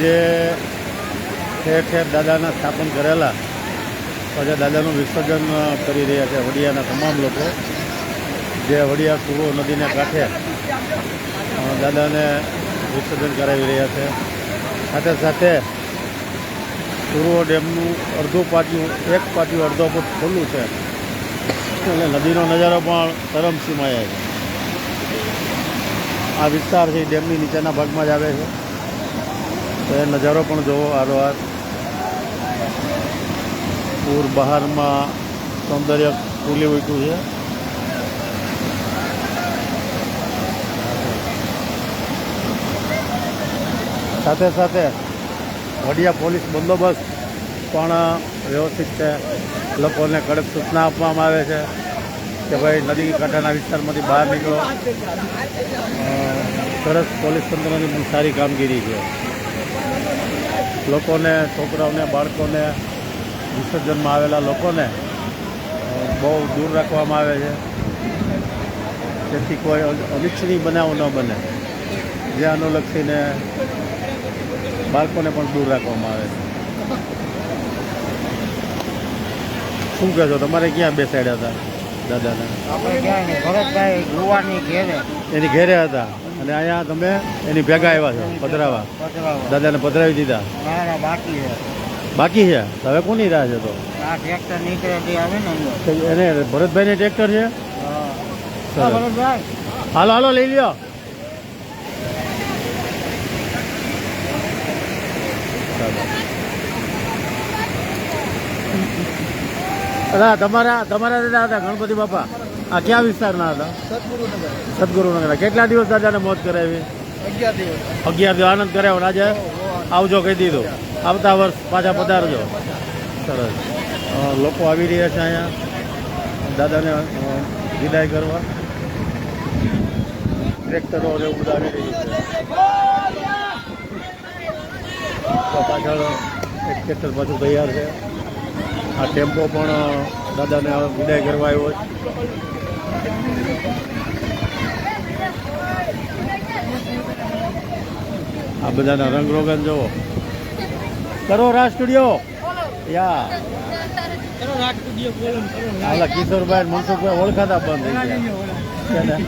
જે ઠેર ઠેર દાદાના સ્થાપન કરેલા. પછી દાદાનું વિસર્જન કરી રહ્યા છે વડિયાના તમામ લોકો. જે વડિયા સુરો નદીને કાંઠે દાદાને વિસર્જન કરાવી રહ્યા છે. સાથે સાથે સુરવો ડેમનું અડધું પાટિયું, એક પાટિયું અડધો ફૂટ ખુલ્લું છે. એટલે નદીનો નજારો પણ ચરમસીમાએ છે. આ વિસ્તાર છે ડેમની નીચેના ભાગમાં જ આવે છે. તો એ નજારો પણ જોવો આરવાર પૂર બહારમાં સૌંદર્ય ખુલી ઉઠ્યું છે. સાથે સાથે વડિયા પોલીસ બંદોબસ્ત પણ વ્યવસ્થિત છે. લોકોને કડક સૂચના આપવામાં આવે છે કે ભાઈ નદી કાંઠાના વિસ્તારમાંથી બહાર નીકળો. સરસ પોલીસ તંત્રની સારી કામગીરી છે. લોકોને છોકરાઓને બાળકોને વિસર્જનમાં આવેલા લોકોને બહુ દૂર રાખવામાં આવે છે. જેથી કોઈ અનિચ્છનીય બનાવ ન બને. જે અનુલક્ષીને બાળકોને પણ દૂર રાખવામાં આવે છે. શું કહેશો તમારે ક્યાં બેસાડ્યા હતા દાદાને? આપણે ક્યાંય ભરતભાઈ ગુવાની ઘેરે. એની ઘેરે હતા? અને અહીંયા તમે એની ભેગા આવ્યા છો પધરાવા. દાદાને પધરાવી દીધા. બાકી છે. બાકી છે? હવે કોની રાહ છે તો? એને આવે ને ટ્રેક્ટર છે? ભરતભાઈ. હાલો હાલો લઈ લ્યો. તમારા તમારા દાદા હતા ગણપતિ બાપા. આ ક્યાં વિસ્તારના હતા? સદગુરુનગર. કેટલા દિવસ દાદાને મોત કરાવી? અગિયાર દિવસ. આનંદ કરાવ્યો આજે આવજો, કહી દીધું. આવતા વર્ષ પાછા પધારજો. સરસ. લોકો આવી રહ્યા છે અહીંયા. દાદાને વિદાય કરવા. ટ્રેક્ટરો એવું બધું આવી રહ્યું છે. પાછળ એક ટ્રેક્ટર પાછું તૈયાર છે. આ ટેમ્પો પણ દાદાને વિદાય કરવા આવ્યો છે. આ બધાના રંગ રોગન જુઓ કરો રાજ સ્ટુડિયો. યા. હાલા કિશોરભાઈ મનસુખભાઈ ઓળખાતા બંધ થઈ ગયા.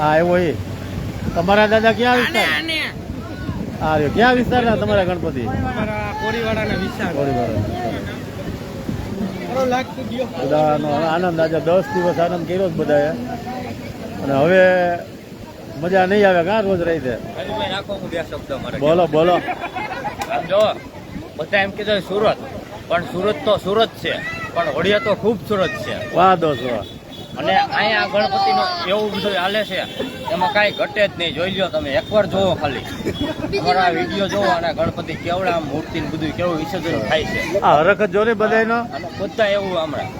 હા એવો એ. તમારા દાદા ક્યાં વિસ્તાર? હા રહ્યો. ક્યાં વિસ્તારના તમારા ગણપતિ? થોડી બધાનો આનંદ આજે દસ દિવસ આનંદ કર્યો જ બધાએ. અને હવે મજા નહીં આવે કાં રોજ રહી છે બોલો બોલો. જો બધા એમ કીધું સુરત. પણ સુરત તો સુરત છે. પણ વડિયા તો ખૂબ સુરત છે. વાહ દોસ્ત વાહ અને અહીંયા ગણપતિનો એવું બધું હાલે છે. એમાં કાંઈ ઘટે જ નહીં. જોઈ લો તમે એકવાર જોવો ખાલી. અમારા આ વીડિયો જોવો અને ગણપતિ કેવડા મૂર્તિ બધું કેવું વિસર્જન થાય છે. આ હરકત જો ને બધાયનો? અને બધા એવું હમણાં.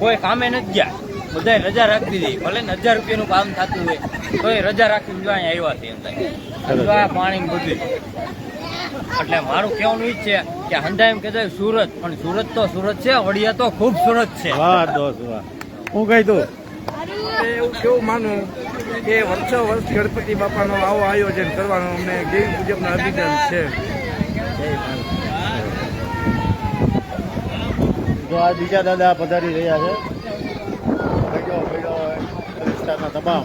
કોઈ કામે નથી ગયા. બધાય રજા રાખી દીધી. ભલે ને હજાર રૂપિયાનું કામ થતું હોય તો એ રજા રાખીને જો અહીંયા આવ્યા છે એમ થાય. પાણી બધું. એટલે મારું કહેવાનું ઈ છે કે હંધા એમ કહેતા સુરત. પણ સુરત તો સુરત છે વડિયા તો ખૂબ સુરત છે. વાહ દોસ્ત વાહ. હું કહી તું એવું કેવું માનું કે વર્ષો વર્ષ ગણપતિ બાપાનો આવો આયોજન કરવાનું અમને દેવી પૂજકના અભિગમ છે. જો આ બીજા દાદા પધારી રહ્યા છે. તમામ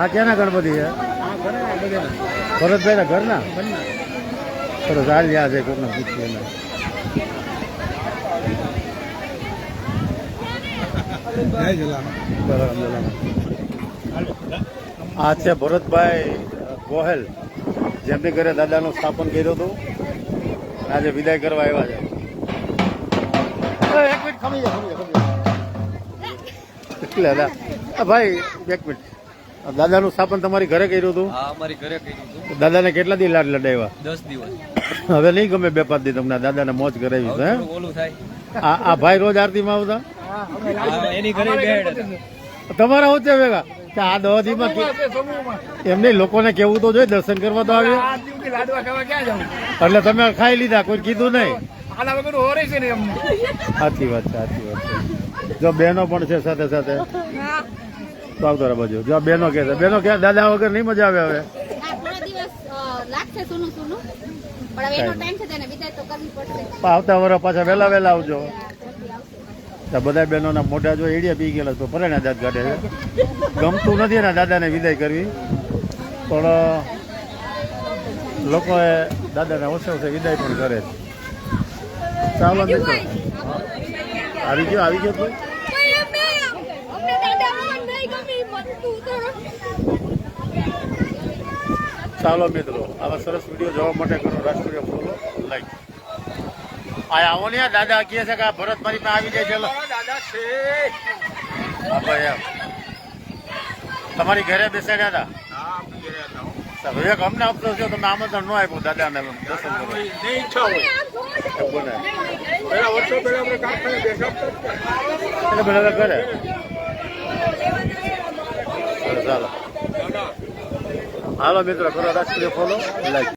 આ ક્યાંના ગણપતિ છે? ભરતભાઈ ના ઘરના? સરસ હાલ યાદ છે કોકને પૂછ્યું એને. આ છે ભરતભાઈ ગોહેલ. જેમની ઘરે દાદાનું સ્થાપન કર્યું હતું. આજે વિદાય કરવા આવ્યા છે. એક મિનિટ, ખમી જાય ખમી જાય ભાઈ, એક મિનિટ. દાદાનું સ્થાપન તમારી ઘરે કર્યું હતું? હા અમારી ઘરે કર્યું હતું. દાદાને કેટલા દી લાડ લડાવ્યા? દસ દિવસ. હવે નહીં ગમે બે પાંચ દી તમને દાદાને મોજ કરાવી છે ઓલું થાય. આ આ ભાઈ રોજ આરતીમાં આવતા? એની ઘરે તમારા હોતે ભેગા? કે આ દવાથી એમને લોકોને કેવું તો જોઈએ દર્શન કરવા તો આવે લાડવા ખાવા ક્યાં જાઉં એટલે તમે ખાઈ લીધા કોઈ કીધું નહીં. સાચી વાત છે સાચી વાત છે. જો બહેનો પણ છે સાથે સાથે. તો આવતો રહે બાજુ. જો બેનો કે છે. બેનો કે દાદા વગર નહીં મજા આવે હવે. આવતા વર્ષ પાછા વહેલા વહેલા આવજો. બધા બધા બહેનોના મોઢા જો એડિયા પી ગયેલા તો પરાણા દાંત કાઢે છે. ગમતું નથી એના દાદાને વિદાય કરવી. પણ લોકોએ દાદાને ઓછે ઓછે વિદાય પણ કરે છે. ચાલો આવી ગયો આવી ગયો કોઈ કોઈ અમને અમને દાદા મન નહીં ગમી મતું તો ચાલો મિત્રો આવા સરસ વીડિયો જોવા માટે કરો રાષ્ટ્રીય ફોલો લાઈક આ આવો ને દાદા કહે છે કે આ ભરત મારી પાસે આવી જાય ચલો. દાદા છે. હા ભાઈ એમ. તમારી ઘરે બેસાડ્યા હતા એક અમને આપતો છો તમે આમંત્રણ ન આપ્યું દાદાને દર્શન કરો બોલે એટલે બધા કરે ચાલો. હાલો મિત્રો કરો રાષ્ટ્રીય ફોલો લાઈક